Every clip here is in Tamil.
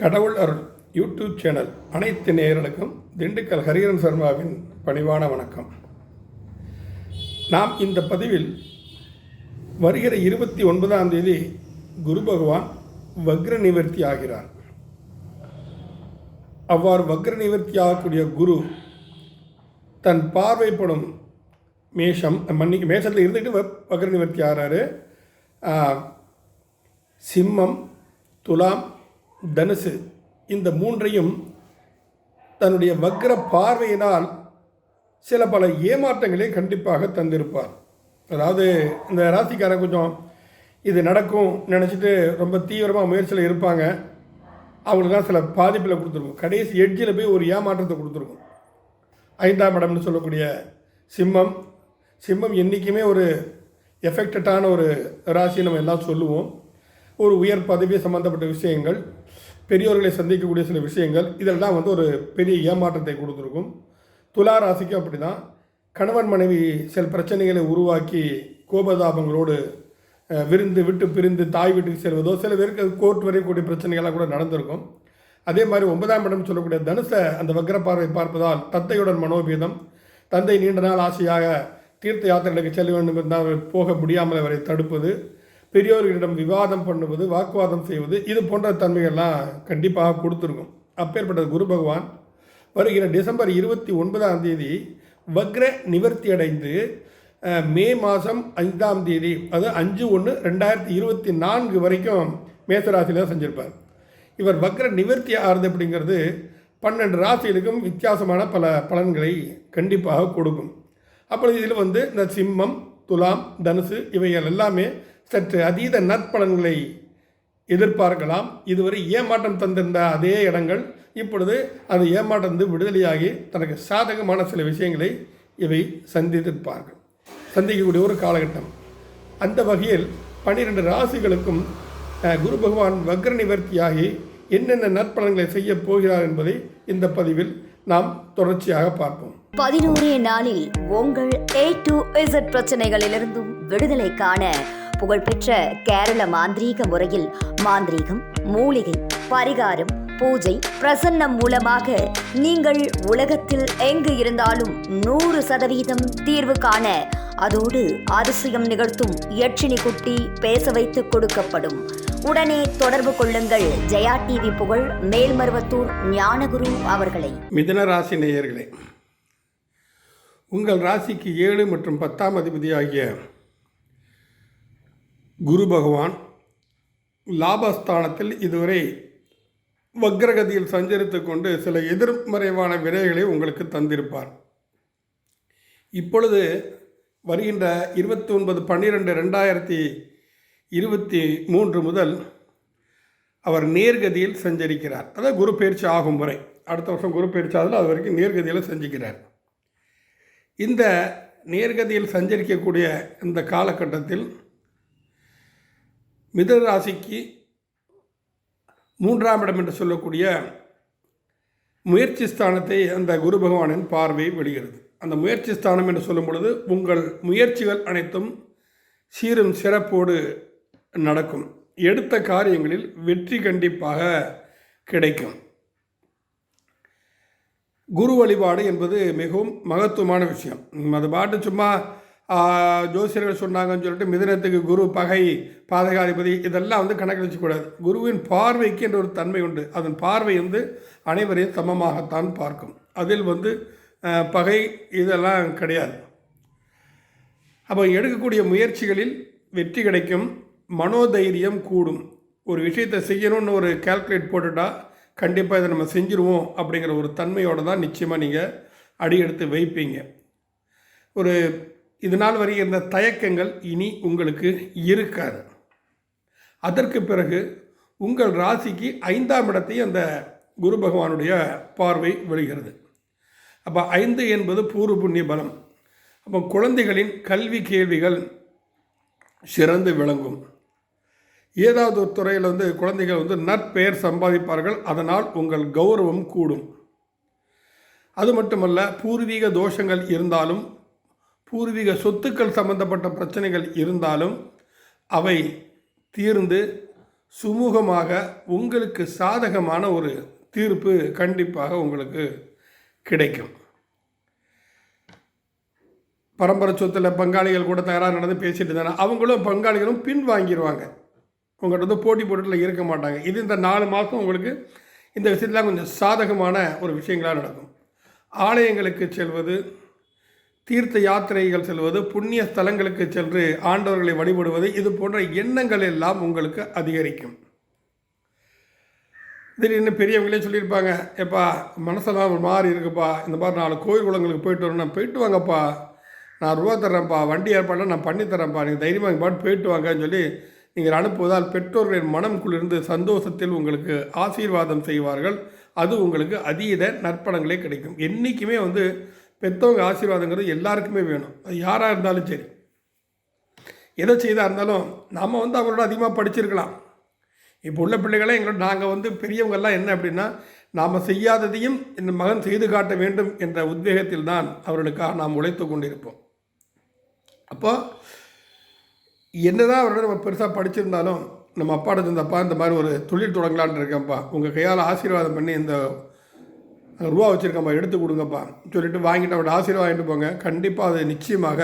கடவுள் அருள் யூடியூப் சேனல் அனைத்து நேயர்களுக்கும் திண்டுக்கல் ஹரிஹரன் சர்மாவின் பணிவான வணக்கம். நாம் இந்த பதிவில் வருகிற இருபத்தி ஒன்பதாம் தேதி குரு பகவான் வக்ர நிவர்த்தி ஆகிறார். அவ்வாறு வக்ர நிவர்த்தி ஆகக்கூடிய குரு தன் பார்வைப்படும் மேஷம் மன்னிக்கு மேஷத்தில் இருந்துட்டு வ- வக்ர நிவர்த்தி ஆகிறாரு சிம்மம் துலாம் தனுசு. இந்த மூன்றையும் தன்னுடைய வக்ர பார்வையினால் சில பல ஏமாற்றங்களை கண்டிப்பாக தந்திருப்பார். அதாவது இந்த ராசிக்காரன் கொஞ்சம் இது நடக்கும் நினச்சிட்டு ரொம்ப தீவிரமாக முயற்சியில் இருப்பாங்க. அவங்களுக்குலாம் சில பாதிப்பில் கொடுத்துருக்கும். கடைசி எட்ஜில் போய் ஒரு ஏமாற்றத்தை கொடுத்துருக்கும். ஐந்தாம் இடம்னு சொல்லக்கூடிய சிம்மம். சிம்மம் என்றைக்குமே ஒரு எஃபெக்டடான ஒரு ராசி நம்ம எல்லாம் சொல்லுவோம். ஒரு உயர் பதவி சம்மந்தப்பட்ட விஷயங்கள். பெரியோர்களை சந்திக்கக்கூடிய சில விஷயங்கள் இதெல்லாம் வந்து ஒரு பெரிய ஏமாற்றத்தை கொடுத்துருக்கும். துலா ராசிக்கும் அப்படி தான் கணவன் மனைவி சில பிரச்சனைகளை உருவாக்கி கோபதாபங்களோடு விருந்து விட்டு பிரிந்து தாய் வீட்டுக்கு செல்வதோ சில பேருக்கு கோர்ட் வரையக்கூடிய பிரச்சனைகள்லாம் கூட நடந்திருக்கும். அதே மாதிரி ஒன்பதாம் இடம் சொல்லக்கூடிய தனுசை அந்த வக்ர பார்வை பார்ப்பதால் தந்தையுடன் மனோபீதம் தந்தை நீண்ட நாள் ஆசையாக தீர்த்த யாத்திரைகளுக்கு செல்ல வேண்டும் என்றால் அவர் போக முடியாமல் அவரை தடுப்பது பெரியோர்களிடம் விவாதம் பண்ணுவது வாக்குவாதம் செய்வது இது போன்ற தன்மைகள்லாம் கண்டிப்பாக கொடுத்துருக்கும். அப்பேற்பட்ட குரு பகவான். வருகிற டிசம்பர் இருபத்தி ஒன்பதாம் தேதி வக்ர நிவர்த்தி அடைந்து மே மாதம் ஐந்தாம் தேதி அது அஞ்சு ஒன்று ரெண்டாயிரத்தி இருபத்தி நான்கு வரைக்கும் மேசராசியில் தான் செஞ்சுருப்பார். இவர் வக்ர நிவர்த்தி ஆறுது அப்படிங்கிறது பன்னெண்டு ராசிகளுக்கும் வித்தியாசமான பல பலன்களை கண்டிப்பாக கொடுக்கும். அப்பொழுது இதில் வந்து இந்த சிம்மம் துலாம் தனுசு இவைகள் எல்லாமே சற்று அதீத நற்பலன்களை எதிர்பார்க்கலாம். இதுவரை ஏமாற்றம் தந்திருந்த அதே இடங்கள் இப்பொழுது அது ஏமாற்றந்து விடுதலையாகி தனக்கு சாதகமான சில விஷயங்களை இவை சந்தித்திருப்பார்கள். சந்திக்கக்கூடிய ஒரு காலகட்டம். அந்த வகையில் பன்னிரெண்டு ராசிகளுக்கும் குரு பகவான் வக்ர நிவர்த்தியாகி என்னென்ன நற்பலன்களை செய்ய போகிறார் என்பதை இந்த பதிவில் நாம் தொடர்ச்சியாக பார்ப்போம். பதினோரே நாளில் உங்கள் ஏ டு இசட் பிரச்சனைகளிலிருந்தும் விடுதலை காண புகழ்பெற்ற கேரள மாந்திரீக முறையில் மாந்திரீகம் மூலிகை பரிகாரம் பூஜை பிரசன்னம் மூலமாக நீங்கள் உலகத்தில் எங்கு இருந்தாலும் நூறு சதவீதம் தீர்வு காண அதோடு அதிசயம் நிகழ்த்தும் யட்சினி குட்டி பேச வைத்து கொடுக்கப்படும். உடனே தொடர்பு கொள்ளுங்கள். ஜெயா டிவி புகழ் மேல்மருவத்தூர் ஞானகுரு அவர்களை. மிதுன ராசி நேயர்களே உங்கள் ராசிக்கு ஏழு மற்றும் பத்தாம் அதிபதியாகிய குரு பகவான் லாபஸ்தானத்தில் இதுவரை வக்ரகதியில் சஞ்சரித்து கொண்டு சில எதிர்மறைவான வினைகளை உங்களுக்கு தந்திருப்பார். இப்பொழுது வருகின்ற இருபத்தி ஒன்பது பன்னிரெண்டு ரெண்டாயிரத்தி இருபத்தி மூன்று முதல் அவர் நேர்கதியில் சஞ்சரிக்கிறார். அதாவது குரு பயிற்சி ஆகும் முறை அடுத்த வருஷம் குரு பயிற்சி ஆகுதுல அது வரைக்கும் நேர்கதியில் சஞ்சிக்கிறார். இந்த நேர்கதியில் சஞ்சரிக்கக்கூடிய இந்த காலகட்டத்தில் மிதன ராசிக்கு மூன்றாம் இடம் என்று சொல்லக்கூடிய முயற்சி ஸ்தானத்தை அந்த குரு பகவானின் பார்வை விடுகிறது. அந்த முயற்சி ஸ்தானம் என்று சொல்லும் பொழுது உங்கள் முயற்சிகள் அனைத்தும் சீரும் சிறப்போடு நடக்கும். எடுத்த காரியங்களில் வெற்றி கண்டிப்பாக கிடைக்கும். குரு வழிபாடு என்பது மிகவும் மகத்துவமான விஷயம். அது பாட்டு சும்மா ஜோசியர்கள் சொன்னாங்கன்னு சொல்லிட்டு மிதனத்துக்கு குரு பகை பாதகாதிபதி இதெல்லாம் வந்து கணக்கில் வச்சுக்கூடாது. குருவின் பார்வைக்கு என்ற ஒரு தன்மை உண்டு. அதன் பார்வை வந்து அனைவரையும் சமமாகத்தான் பார்க்கும். அதில் வந்து பகை இதெல்லாம் கிடையாது. அப்போ எடுக்கக்கூடிய முயற்சிகளில் வெற்றி கிடைக்கும். மனோதைரியம் கூடும். ஒரு விஷயத்தை செய்யணும்னு ஒரு கால்குலேட் போட்டுட்டா கண்டிப்பாக இதை நம்ம செஞ்சுருவோம் அப்படிங்கிற ஒரு தன்மையோடு தான் நிச்சயமாக நீங்கள் அடி எடுத்து வைப்பீங்க. ஒரு இது நாள் வரை இருந்த தயக்கங்கள் இனி உங்களுக்கு இருக்காது. அதற்கு பிறகு உங்கள் ராசிக்கு ஐந்தாம் இடத்தையும் அந்த குரு பகவானுடைய பார்வை விழுகிறது அப்போ ஐந்து என்பது பூர்வ புண்ணிய பலம். அப்போ குழந்தைகளின் கல்வி கேள்விகள் சிறந்து விளங்கும். ஏதாவது ஒரு துறையில் வந்து குழந்தைகள் வந்து நற்பெயர் சம்பாதிப்பார்கள் அதனால் உங்கள் கௌரவம் கூடும். அது மட்டுமல்ல பூர்வீக தோஷங்கள் இருந்தாலும் பூர்வீக சொத்துக்கள் சம்பந்தப்பட்ட பிரச்சனைகள் இருந்தாலும் அவை தீர்ந்து சுமூகமாக உங்களுக்கு சாதகமான ஒரு தீர்ப்பு கண்டிப்பாக உங்களுக்கு கிடைக்கும். பரம்பரை சொத்தில் பங்காளிகள் கூட தயாராக நடந்து பேசிட்டு இருந்தாங்க. அவங்களும் பங்காளிகளும் பின் வாங்கிடுவாங்க உங்கள்கிட்ட வந்து போட்டி போட்டுல இருக்க மாட்டாங்க. இது இந்த நாலு மாதம் உங்களுக்கு இந்த விஷயத்தில் கொஞ்சம் சாதகமான ஒரு விஷயங்களாக நடக்கும். ஆலயங்களுக்கு செல்வது தீர்த்த யாத்திரைகள் செல்வது புண்ணிய ஸ்தலங்களுக்கு சென்று ஆண்டவர்களை வழிபடுவது இது போன்ற எண்ணங்கள் எல்லாம் உங்களுக்கு அதிகரிக்கும். திடீர்னு பெரியவங்களே சொல்லியிருப்பாங்க எப்பா மனசெல்லாம் ஒரு மாதிரி இருக்குப்பா. இந்த மாதிரி நாலு கோயில் குளங்களுக்கு போயிட்டு வரணும் போயிட்டு வாங்கப்பா. நான் ரூபா தர்றேன்ப்பா வண்டி ஏற்பாடு நான் பண்ணி தரேன்ப்பா நீங்கள் தைரியமாக பாட்டு போயிட்டு வாங்கன்னு சொல்லி நீங்கள் அனுப்புவதால் பெற்றோர்களின் மனம் குளிர்ந்து சந்தோஷத்தில் உங்களுக்கு ஆசீர்வாதம் செய்வார்கள். அது உங்களுக்கு அதீத நற்பணங்களே கிடைக்கும். என்றைக்குமே வந்து பெற்றவங்க ஆசீர்வாதங்கிறது எல்லாருக்குமே வேணும். அது யாராக இருந்தாலும் சரி. எதை செய்தாக இருந்தாலும் நாம் வந்து அவரோட அதிகமாக படிச்சிருக்கலாம். இப்போ உள்ள பிள்ளைகளே எங்களோட நாங்கள் வந்து பெரியவங்கெல்லாம் என்ன அப்படின்னா நாம் செய்யாததையும் இந்த மகன் செய்து காட்ட வேண்டும் என்ற உத்வேகத்தில் தான் அவர்களுக்காக நாம் உழைத்து கொண்டிருப்போம். அப்போது என்னதான் அவரோட நம்ம பெருசாக படிச்சிருந்தாலும் நம்ம அப்பாட்ட இருந்தப்பா இந்த மாதிரி ஒரு தொழில் தொடங்கலான்னு இருக்கேன்ப்பா. உங்கள் கையால் ஆசீர்வாதம் பண்ணி இந்த ரூபா வச்சுருக்கப்பா எடுத்து கொடுங்கப்பா. சொல்லிட்டு வாங்கிட்டு அவரோட ஆசீர்வாதம் வாங்கிட்டு போங்க. கண்டிப்பாக அது நிச்சயமாக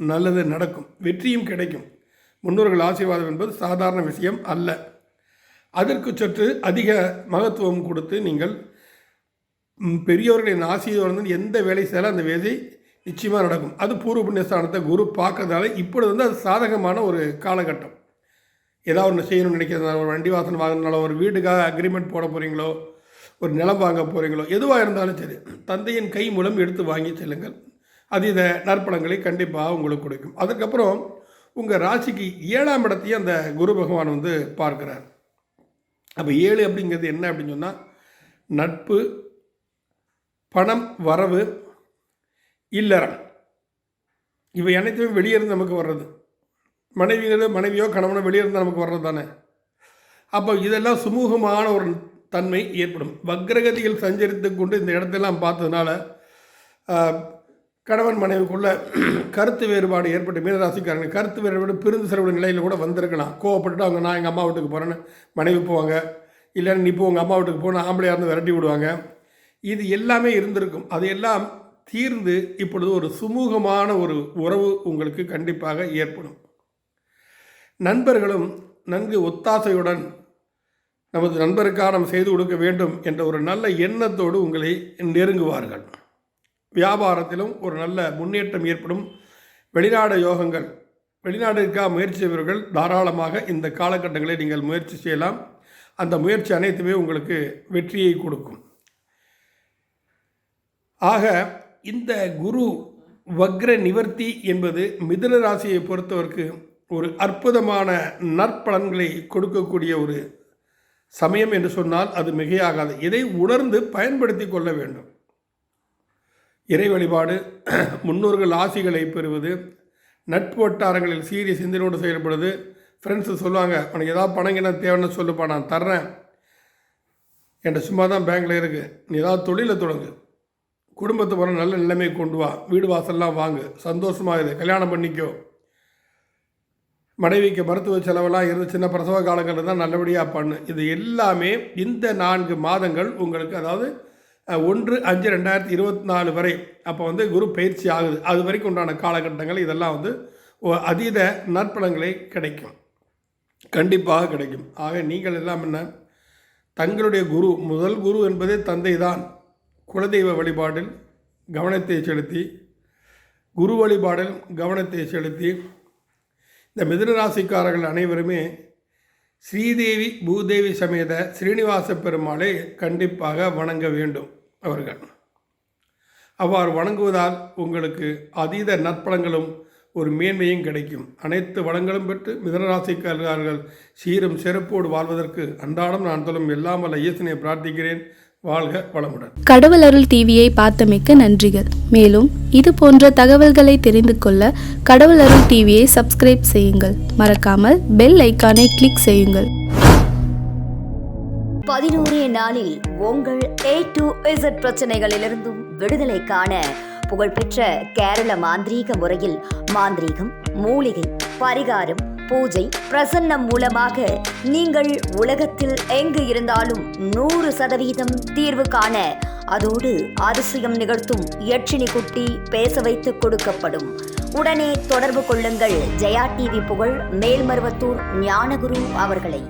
நல்லது நடக்கும். வெற்றியும் கிடைக்கும். முன்னோர்கள் ஆசீர்வாதம் என்பது சாதாரண விஷயம் அல்ல. அதற்கு சற்று அதிக மகத்துவம் கொடுத்து நீங்கள் பெரியவர்களின் பெரியோர்களின் ஆசீர்வாதம் எந்த வேலை செய்தாலும் அந்த வேலை நிச்சயமாக நடக்கும். அது பூர்வ புண்ணியஸ்தானத்தை குரு பார்க்கறதால இப்பொழுது வந்து அது சாதகமான ஒரு காலகட்டம். ஏதாவது ஒன்று செய்யணும்னு நினைக்கிறதுனால ஒரு வண்டி வாசனை வாங்கினாலும் ஒரு வீட்டுக்காக அக்ரிமெண்ட் போட போகிறீங்களோ ஒரு நிலம் வாங்க போகிறீங்களோ எதுவாக இருந்தாலும் சரி தந்தையின் கை மூலம் எடுத்து வாங்கி செல்லுங்கள். அது இதை நற்பலங்களை கண்டிப்பாக உங்களுக்கு கொடுக்கும். அதுக்கப்புறம் உங்கள் ராசிக்கு ஏழாம் இடத்தையும் அந்த குரு பகவான் வந்து பார்க்குறார். அப்போ ஏழு அப்படிங்கிறது என்ன அப்படின்னு சொன்னால் நட்பு பணம் வரவு இல்லறம். இவை அனைத்துமே வெளியே இருந்து நமக்கு வர்றது. மனைவிங்கிறது மனைவியோ கணவனோ வெளியே இருந்து நமக்கு வர்றது தானே. அப்போ இதெல்லாம் சுமூகமான ஒரு தன்மை ஏற்படும். வக்ரகதியில் சஞ்சரித்து கொண்டு இந்த இடத்தெல்லாம் பார்த்ததுனால கணவன் மனைவிக்குள்ள கருத்து வேறுபாடு ஏற்பட்டு மீனராசிக்காரங்க கருத்து வேறுபாடு பிரிந்து செலவு நிலையில் கூட வந்திருக்கலாம். கோவப்பட்டுட்டு அவங்க நான் எங்கள் அம்மா வீட்டுக்கு போகிறேன்னு மனைவி போவாங்க. இல்லைன்னு நீ போ உங்கள் அம்மா வீட்டுக்கு போனால் ஆம்பளையாக இருந்து விரட்டி விடுவாங்க. இது எல்லாமே இருந்திருக்கும். அது எல்லாம் தீர்ந்து இப்பொழுது ஒரு சுமூகமான ஒரு உறவு உங்களுக்கு கண்டிப்பாக ஏற்படும். நண்பர்களும் நன்கு ஒத்தாசையுடன் நமது நண்பருக்காக நாம் செய்து கொடுக்க வேண்டும் என்ற ஒரு நல்ல எண்ணத்தோடு உங்களை நெருங்குவார்கள். வியாபாரத்திலும் ஒரு நல்ல முன்னேற்றம் ஏற்படும். வெளிநாடு யோகங்கள் வெளிநாட்டிற்காக முயற்சி செய்பவர்கள் தாராளமாக இந்த காலகட்டங்களில் நீங்கள் முயற்சி செய்யலாம். அந்த முயற்சி அனைத்துமே உங்களுக்கு வெற்றியை கொடுக்கும். ஆக இந்த குரு வக்ர நிவர்த்தி என்பது மிதுன ராசியை பொறுத்தவருக்கு ஒரு அற்புதமான நற்பலன்களை கொடுக்கக்கூடிய ஒரு சமயம் என்று சொன்னால் அது மிகையாகாது. இதை உணர்ந்து பயன்படுத்தி கொள்ள வேண்டும். இறை வழிபாடு முன்னோர்கள் ஆசிகளை பெறுவது நட்பு வட்டாரங்களில் சீரிய சிந்தனையோடு செயல்படுது ஃப்ரெண்ட்ஸு சொல்லுவாங்க உனக்கு ஏதாவது பணம் என்ன தேவைன்னு சொல்லுப்பா நான் தர்றேன். என்கிட்ட சும்மா தான் பேங்க்கில் இருக்குது நீ ஏதாவது தொழிலை தொடங்கு. குடும்பத்தை வர நல்ல நிலைமை கொண்டு வா. வீடு வாசல்லாம் வாங்கு. சந்தோஷமாக இது கல்யாணம் பண்ணிக்கோ. மனைவிக்கு மருத்துவ செலவெல்லாம் இருந்து சின்ன பிரசவ காலங்களில் தான் நல்லபடியாக பண்ணு. இது எல்லாமே இந்த நான்கு மாதங்கள் உங்களுக்கு அதாவது ஒன்று அஞ்சு ரெண்டாயிரத்தி இருபத்தி நாலு வரை அப்போ வந்து குரு பயிற்சி ஆகுது. அது வரைக்கும் உண்டான காலகட்டங்கள் இதெல்லாம் வந்து அதீத நற்பலங்களை கிடைக்கும். கண்டிப்பாக கிடைக்கும். ஆக நீங்கள் எல்லாம் என்ன? தங்களுடைய குரு முதல் குரு என்பதே தந்தை தான். குலதெய்வ வழிபாட்டில் கவனத்தை செலுத்தி குரு வழிபாடில் கவனத்தை செலுத்தி இந்த மிதுன ராசிக்காரர்கள் அனைவருமே ஸ்ரீதேவி பூதேவி சமேத ஸ்ரீனிவாச பெருமாளை கண்டிப்பாக வணங்க வேண்டும் அவர்கள். அவ்வாறு வணங்குவதால் உங்களுக்கு அதீத நற்பலங்களும் ஒரு மேன்மையும் கிடைக்கும். அனைத்து வளங்களும் பெற்று மிதனராசிக்காரர்கள் சீரும் சிறப்போடு வாழ்வதற்கு அன்றாடம் நான் சொல்லும் எல்லாம் வல்ல இயேசனை பிரார்த்திக்கிறேன். வாழ்க வளமுடன். கடவுள் அருள் டிவியை பார்த்தமைக்க நன்றிகள். மேலும் இது போன்ற தகவல்களை தெரிந்து கொள்ள கடவுள் அருள் டிவியை சப்ஸ்கிரைப் செய்யுங்கள். மறக்காமல் பெல் ஐக்கானை கிளிக் செய்யுங்கள். பதினோரே நாளில் உங்கள் ஏ டு இசட் பிரச்சனைகளிலிருந்தும் விடுதலை காண புகழ்பெற்ற கேரள மாந்திரீக முறையில் மாந்திரீகம் மூலிகை பரிகாரம் பூஜை பிரசன்னம் மூலமாக நீங்கள் உலகத்தில் எங்கு இருந்தாலும் நூறு சதவீதம் தீர்வு காண அதோடு அதிசயம் நிகழ்த்தும் யட்சினி குட்டி பேச வைத்து கொடுக்கப்படும். உடனே தொடர்பு கொள்ளுங்கள். ஜெயா டிவி புகழ் மேல்மருவத்தூர் ஞானகுரு அவர்களை.